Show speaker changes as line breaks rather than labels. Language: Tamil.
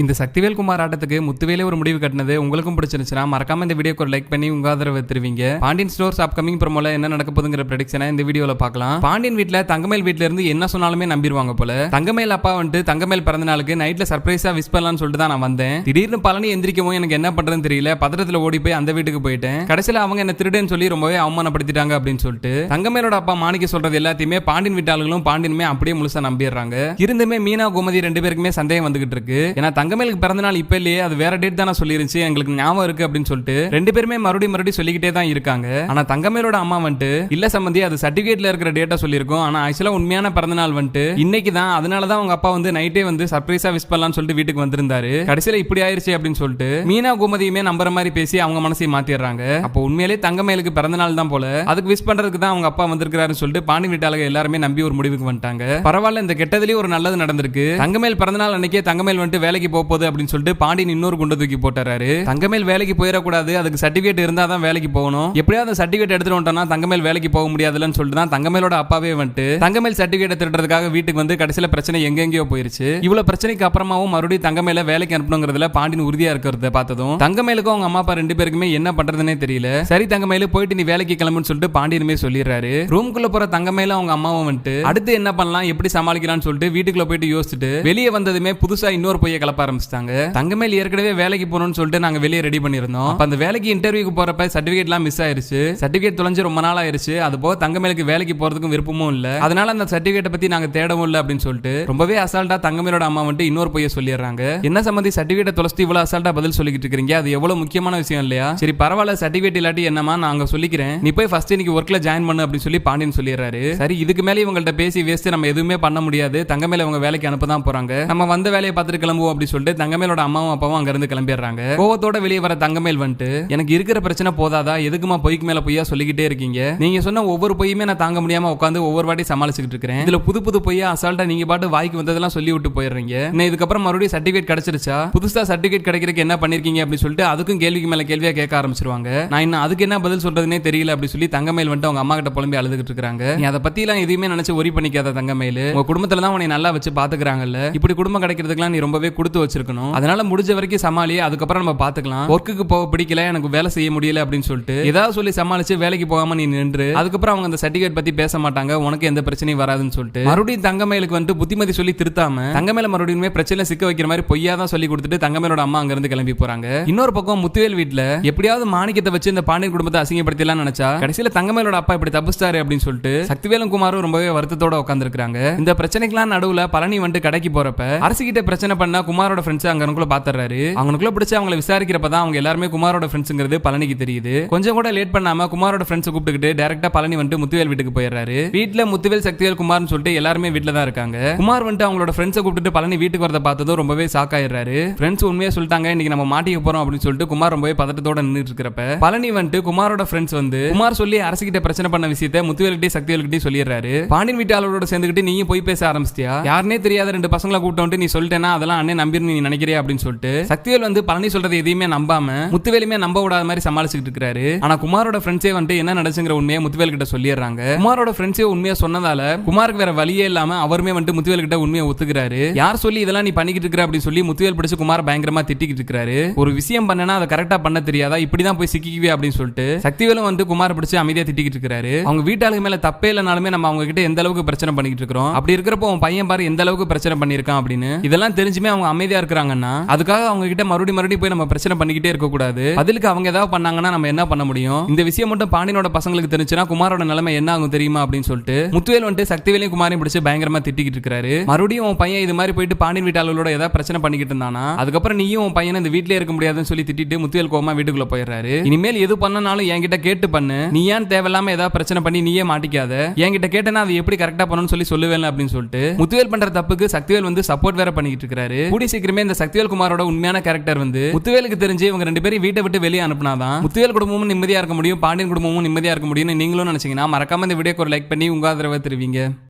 இந்த சக்திவேல் குமார் ஆட்டத்துக்கு முத்துவேலே ஒரு முடிவு கட்டினது உங்களுக்கும் பிடிச்சிருந்துச்சுன்னா மறக்காம இந்த வீடியோக்கு ஒரு லைக் பண்ணி உங்க ஆதரவு தருவீங்க. பாண்டியன் ஸ்டோர்ஸ் அப்கமிங் ப்ரோமோல என்ன நடக்க போதுங்கிற ப்ரெடிக்ஷனை இந்த வீடியோல பார்க்கலாம். பாண்டியன் வீட்டில் தங்கமேல் வீட்ல இருந்து என்ன சொன்னாலுமே நம்பிடுவாங்க போல. தங்கமேல் அப்பா வந்துட்டு தங்கமேல் பிறந்த நாளுக்கு நைட்ல சர்ப்ரைஸா விஷ் பண்ணலாம்னு சொல்லிட்டு தான் நான் வந்தேன். திடீர்னு பழனி எந்திரிக்கவும் எனக்கு என்ன பண்றதுன்னு தெரியல. பத்திரத்தில் ஓடி போய் அந்த வீட்டுக்கு போயிட்டேன். கடைசியில அவங்க என்ன திருடுன்னு சொல்லி ரொம்பவே அவமானப்படுத்திட்டாங்க அப்படின்னு சொல்லிட்டு தங்கமேலோட அப்பா மாணிக்க சொல்றது எல்லாத்தையுமே பாண்டியன் வீட்டாளர்களும் பாண்டியனுமே அப்படியே முழுசா நம்பிடுறாங்க. இருந்துமே மீனா கோமதி ரெண்டு பேருக்குமே சந்தேகம் வந்துகிட்டு இருக்கு. ஏன்னா தங்கமேலுக்கு பிறந்த நாள் இப்ப இல்லையே அது வேற டேட் தானே சொல்லிருச்சு எங்களுக்கு ஞாபகம் இருக்கு அப்படின்னு சொல்லிட்டு ரெண்டு பேருமே மறுபடியும் மறுபடியும் சொல்லிக்கிட்டே தான் இருக்காங்க. ஆனா தங்கமேலோட அம்மா வந்துட்டு இல்ல சம்பந்தி அது சர்டிபிகேட்ல இருக்கிற டேட்டா சொல்லியிருக்கோம். ஆனா ஆக்சுவலா உண்மையான பிறந்த நாள் வந்துட்டு இன்னைக்கு தான். அதனால தான் அவங்க அப்பா வந்து நைட்டே வந்து சர்ப்ரைஸா விஷ் பண்ணலாம்னு சொல்லிட்டு வீட்டுக்கு வந்திருந்தாரு. கடைசியில இப்படி ஆயிருச்சு அப்படின்னு சொல்லிட்டு மீனா கோமதியுமே நம்புற மாதிரி பேசி அவங்க மனசை மாத்திடுறாங்க. அப்போ உண்மையிலே தங்கமேலுக்கு பிறந்த நாள் தான் போல. அதுக்கு விஷ் பண்றதுக்கு தான் அவங்க அப்பா வந்திருக்காருன்னு சொல்லிட்டு பாண்டி வீட்டாளர்கள் எல்லாருமே நம்பி ஒரு முடிவுக்கு வந்துட்டாங்க. பரவாயில்ல இந்த கெட்டதுலயே ஒரு நல்லது நடந்திருக்கு. தங்கமேல் பிறந்த நாள் அன்னைக்கே தங்கமேல் வந்துட்டு வேலைக்கு போகுது அப்படின்னு சொல்லிட்டு பாண்டியன் இன்னொரு குண்டை தூக்கி போட்டுறாரு. தங்கமேல் வேலைக்கு போயிடக்கூடாது அதுக்கு சர்டிபிகேட் இருந்தா தான் வேலைக்கு போகணும். எப்படியாவது அந்த சர்டிஃபிகேட் எடுத்துட்டு வந்துட்டோம்னா தங்கமேல் வேலைக்கு போக முடியாதுன்னு சொல்லிட்டு தான் தங்கமேலோட அப்பாவே வந்துட்டு தங்கமேல் சர்டிஃபிகேட் திருடுறதுக்காக வீட்டுக்கு வந்து கடைசியில பிரச்சனை எங்கெங்கயோ போயிருச்சு. இவ்வளவு பிரச்சனைக்கு அப்புறமாவும் மறுபடியும் தங்கமேல வேலைக்கு அனுப்பணுங்கிறதுல பாண்டியன் உறுதியா இருக்கிறத பார்த்ததும் தங்கமேலுக்கும் அவங்க அம்மா அப்பா ரெண்டு பேருக்குமே என்ன பண்றதுனே தெரியல. சரி தங்கமேலு போயிட்டு நீ வேலைக்கு கிளம்புன்னு சொல்லிட்டு பாண்டியனுமே சொல்லிடுறாரு. ரூம்குள்ள போற தங்கமேல அவங்க அம்மாவும் வந்துட்டு அடுத்து என்ன பண்ணலாம் எப்படி சமாளிக்கலாம்னு சொல்லிட்டு வீட்டுக்குள்ள போயிட்டு யோசிச்சுட்டு வெளியே வந்ததுமே புதுசா இன்னொரு பொய்ய கிளப்ப ஆரம்பிச்சிட்டாங்க. தங்கமேல் ஏற்கனவே வேலைக்கு போகணும்னு சொல்லிட்டு நாங்க வெளியே ரெடி பண்ணிருந்தோம் அப்ப அந்த வேலைக்கு இன்டர்வியூக்கு போறப்ப சர்டிபிகேட்லாம் மிஸ் ஆயிருச்சு. சர்டிபிகேட் தொலைஞ்சு ரொம்ப நாள் ஆயிருச்சு. அது போக தங்கமேலுக்கு வேலைக்கு போறதுக்கும் விருப்பமும் இல்ல. அதனால அந்த சர்டிபிகேட்டை பத்தி நாங்க தேடவும் இல்ல அப்படின்னு சொல்லிட்டு ரொம்பவே அசால்ட்டா தங்கமேலோட அம்மா வந்துட்டு இன்னொரு பொய்ய சொல்லிடுறாங்க. என்ன சம்பந்தி சர்டிபிகேட்டை தொலைச்சிட்டு இவ்வளவு அசால்ட்டா பதில் சொல்லிக்கிட்டு இருக்கீங்க? அது எவ்வளவு முக்கியமான விஷயம் இல்லையா? சரி பரவாயில்ல சர்டிபிகேட் இல்லாட்டி என்னமா நாங்க சொல்லிக்கிறேன். நீ போய் ஃபர்ஸ்ட் இன்னைக்கு ஒர்க்ல ஜாயின் பண்ணு அப்படின்னு சொல்லி பாண்டியன் சொல்லிடுறாரு. சரி இதுக்கு மேலே இவங்கள்ட்ட பேசி வேஸ்ட் நம்ம எதுவுமே பண்ண முடியாது. தங்கமேல இவங்க வேலைக்கு அனுப்ப தான் போறாங்க. நம்ம வந்த வேலையை பார்த்துட்டு கிளம்புவோம் அப்படின்னு சொல்லிட்டு தங்கமேலோட அம்மாவும் அப்பாவும் அங்க இருந்து கிளம்பிடுறாங்க. கோவத்தோட வெளியே வர தங்கமேல் வந்துட்டு எனக்கு இருக்கிற பிரச்சனை போதாதா? எதுக்குமா பொய்க்கு மேல பொய்யா சொல்லிக்கிட்டே இருக்கீங்க? நீங்க சொன்ன ஒவ்வொரு பொய்யுமே நான் தாங்க முடியாம உட்காந்து ஒவ்வொரு வாட்டி சமாளிச்சுக்கிட்டு இருக்கிறேன். இதுல புது புது பொய்யா அசால்ட்டா நீங்க பாட்டு வாய்க்கு வந்ததெல்லாம் சொல்லி விட்டு போயிடுறீங்க. இதுக்கப்புறம் மறுபடியும் சர்டிபிகேட் கிடைச்சிருச்சா? புதுசா சர்டிபிகேட் கிடைக்கிறதுக்கு என்ன பண்ணிருக்கீங்க? அப்படின்னு சொல்லிட்டு அதுக்கும் கேள்விக்கு மேல கேள்வியா கேட்க ஆரம்பிச்சிருவாங்க. நான் இன்னும் அதுக்கு என்ன பதில் சொல்றதுனே தெரியல அப்படி சொல்லி தங்கமேல் வந்துட்டு அவங்க அம்மா கிட்ட புலம்பி அழுதுகிட்டு இருக்காங்க நீ அதை பத்தி எல்லாம் எதுவுமே நினைச்சு ஒரி பண்ணிக்காத தங்கமேல். உங்க குடும்பத்துல தான் உன்னை நல்லா வச்சு பாத்துக்கிறாங்கல்ல. இப்படி குடும்பம் கிடைக்கிறதுக்குலாம் நீ ரொம்பவே கொடுத்து வச்சிருக்கணும். அதனால முடிஞ்ச வரைக்கும் சமாளி அதுக்கப்புறம் நம்ம பாத்துக்கலாம். ஒர்க்குக்கு போக பிடிக்கல எனக்கு வேலை செய்ய முடியல அப்படின்னு சொல்லிட்டு. ஏதாவது சொல்லி சமாளிச்சு வேலைக்கு போகாம நீ நின்று அதுக்கப்புறம் அவங்க அந்த சர்டிபிகேட் பத்தி பேச மாட்டாங்க உனக்கு எந்த பிரச்சனையும் வராதுன்னு சொல்லிட்டு. மறுபடியும் தங்கமேலுக்கு வந்துட்டு புத்திமதி சொல்லி திருத்தாம தங்கமேல மறுபடியுமே பிரச்சனை சிக்க வைக்கிற மாதிரி பொய்யா தான் சொல்லி கொடுத்துட்டு தங்கமேலோட அம்மா அங்க இருந்து கிளம்பி போறாங்க. இன்னொரு பக்கம் முத்துவேல் வீட்ல எப்படியாவது மாணிக்கத்தை வச்சு இந்த பாண்டியன் குடும்பத்தை அசிங்கப்படுத்தலாம் நினைச்சா கடைசியில தங்கமேலோட அப்பா இப்படி தப்பிச்சிட்டாரு அப்படின்னு சொல்லிட்டு சக்திவேலும் குமாரும் ரொம்பவே வருத்தத்தோட உட்காந்துருக்காங்க இந்த பிரச்சனைக்கெல்லாம் நடுவுல பழனி வந்துட்டு கடைக்கு போறப்ப அரசு கிட்ட பிரச்சனை பண்ணா குமாரோட ஃப்ரெண்ட்ஸ் அங்கனுக்குள்ள பாத்துறாரு அவனுக்குள்ள பிடிச்சி அவங்கள விசாரிக்கிறப்ப தான் அவங்க எல்லாருமே குமாரோட ஃப்ரெண்ட்ஸ்ங்கிறது பழனிக்கு தெரியுது. கொஞ்சம் கூட லேட் பண்ணாம குமாரோட ஃப்ரெண்ட்ஸ் கூப்பிட்டுக்கிட்டு டேரக்டா பழனி வந்துட்டு முத்துவேல் வீட்டுக்கு போயிடுறாரு வீட்டுல முத்துவேல் சக்திவேல் குமார்னு சொல்லிட்டு எல்லாருமே வீட்டுல தான் இருக்காங்க. குமார் வந்துட்டு அவங்களோட ஃப்ரெண்ட்ஸை கூப்பிட்டு பழனி வீட்டுக்கு வரத பார்த்ததும் ரொம்பவே ஷாக் ஆயிடுறாரு ஃப்ரெண்ட்ஸ் உண்மையா சொல்லிட்டாங்க இன்னைக்கு நம்ம மாட்டிக்க போறோம் அப்படின்னு சொல்லிட்டு குமார் ரொம்பவே பதட்டத்தோட நின்றுட்டு இருக்கிறப்ப பழனி வந்துட்டு குமாரோட ஃப்ரெண்ட்ஸ் வந்து குமார் சொல்லி அரசு கிட்ட பிரச்சனை பண்ண விஷயத்த முத்துவேல்கிட்டே சக்திவேல்கிட்டே சொல்லிடுறாரு பாண்டியன் வீட்டாளரோட சேர்ந்துக்கிட்டு நீயும் போய் பேச ஆரம்பிச்சியா யாருனே தெரியாத ரெண்டு பசங்களை கூப்பிட்டு வந்துட்டு நீ சொல்லிட்டேன்னா அதெல்லாம் அண்ணன் நம்பி நீ நினைக்கிறியா அப்படின்னு சொல்லிட்டு சக்திவேல் வந்து பழனி சொல்றது எதையுமே நம்பாம முத்துவேலுமே நம்ப விடாத மாதிரி சமாளிச்சுட்டு இருக்காரு ஆனா குமாரோட ஃப்ரெண்ட்ஸே வந்துட்டு என்ன நடச்சுங்கிற உண்மையை முத்துவேல் கிட்ட சொல்லிடுறாங்க. குமாரோட ஃப்ரெண்ட்ஸே உண்மையா சொன்னதால குமாருக்கு வேற வழியே இல்லாம அவருமே வந்துட்டு முத்துவேல் கிட்ட உண்மையை ஒத்துக்கிறாரு. யார் சொல்லி இதெல்லாம் நீ பண்ணிக்கிட்டு இருக்கிற அப்படின்னு சொல்லி முத்துவேல் பிடிச்சு குமார் பயங்கரமா திட்டிக்கிட்டு இருக்காரு ஒரு விஷயம் பண்ணனா அதை கரெக்டா பண்ண தெரியாதா? இப்படிதான் போய் சிக்கிக்குவே அப்படின்னு சொல்லிட்டு சக்திவேலும் வந்து குமார் பிடிச்சு அமைதியா திட்டிக்கிட்டு இருக்காரு அவங்க வீட்டாளுக்கு மேல தப்பே இல்லைனாலுமே நம்ம அவங்க கிட்ட எந்த அளவுக்கு பிரச்சனை பண்ணிக்கிட்டு இருக்கிறோம்? அப்படி இருக்கிறப்போ உன் பையன் பாரு எந்த அளவுக்கு பிரச்சனை பண்ணிருக்கான் அப்படின்னு. இதெல்லாம் தெரிஞ்சுமே அவங்க அமைதியா இருக்கிறாங்கன்னா அதுக்காக அவங்க கிட்ட மறுபடியும் மறுபடியும் போய் நம்ம பிரச்சனை பண்ணிக்கிட்டே இருக்க கூடாது பதிலுக்கு அவங்க ஏதாவது பண்ணாங்கன்னா நம்ம என்ன பண்ண முடியும்? இந்த விஷயம் மட்டும் பாண்டியனோட பசங்களுக்கு தெரிஞ்சுன்னா குமாரோட நிலைமை என்ன ஆகும் தெரியுமா அப்படின்னு சொல்லிட்டு முத்துவேல் வந்துட்டு சக்திவேலையும் குமாரையும் பிடிச்சு பயங்கரமா திட்டிக்கிட்டு இருக்காரு. மறுபடியும் உன் பையன் இது மாதிரி போயிட்டு பாண்டியன் வீட்டாளர்களோட ஏதாவது பிரச்சனை பண்ணிக்கிட்டு இருந்தானா? அதுக்கப்புறம் நீயும் உன் பையனை இந்த வீட்டிலே இருக்க முடியாதுன்னு சொல்லி திட்டிட்டு முத்துவேல் கோமா வீட்டுக்குள்ள போயிடுறாரு. இனிமேல் எது பண்ணனாலும் என்கிட்ட கேட்டு பண்ணு. நீ ஏன் தேவையில்லாம ஏதாவது பிரச்சனை பண்ணி நீயே மாட்டிக்காத. என்கிட்ட கேட்டனா அது எப்படி கரெக்டா பண்ணணும்னு சொல்லி சொல்லுவேன் அப்படின்னு சொல்லிட்டு முத்துவேல் பண்ற தப்புக்கு சக்திவேல் வந்து சப்போர்ட் வேற பண்ணிக்கிட்டு இருக்காரு. கூடி சீக்கிரமே இந்த சக்திவேல் குமாரோட உண்மையான கேரக்டர் வந்து முத்துவேலுக்கு தெரிஞ்சு இவங்க ரெண்டு பேரும் வீட்டை விட்டு வெளியே அனுப்புனாதான் முத்துவேல் குடும்பமும் நிம்மதியா இருக்க முடியும் பாண்டியன் குடும்பமும் நிம்மதியா இருக்க முடியும்னு நீங்களும் நினைச்சீங்கன்னா மறக்காம இந்த வீடியோக்கு ஒரு லைக் பண்ணி உங்க ஆதரவை தருவீங்க.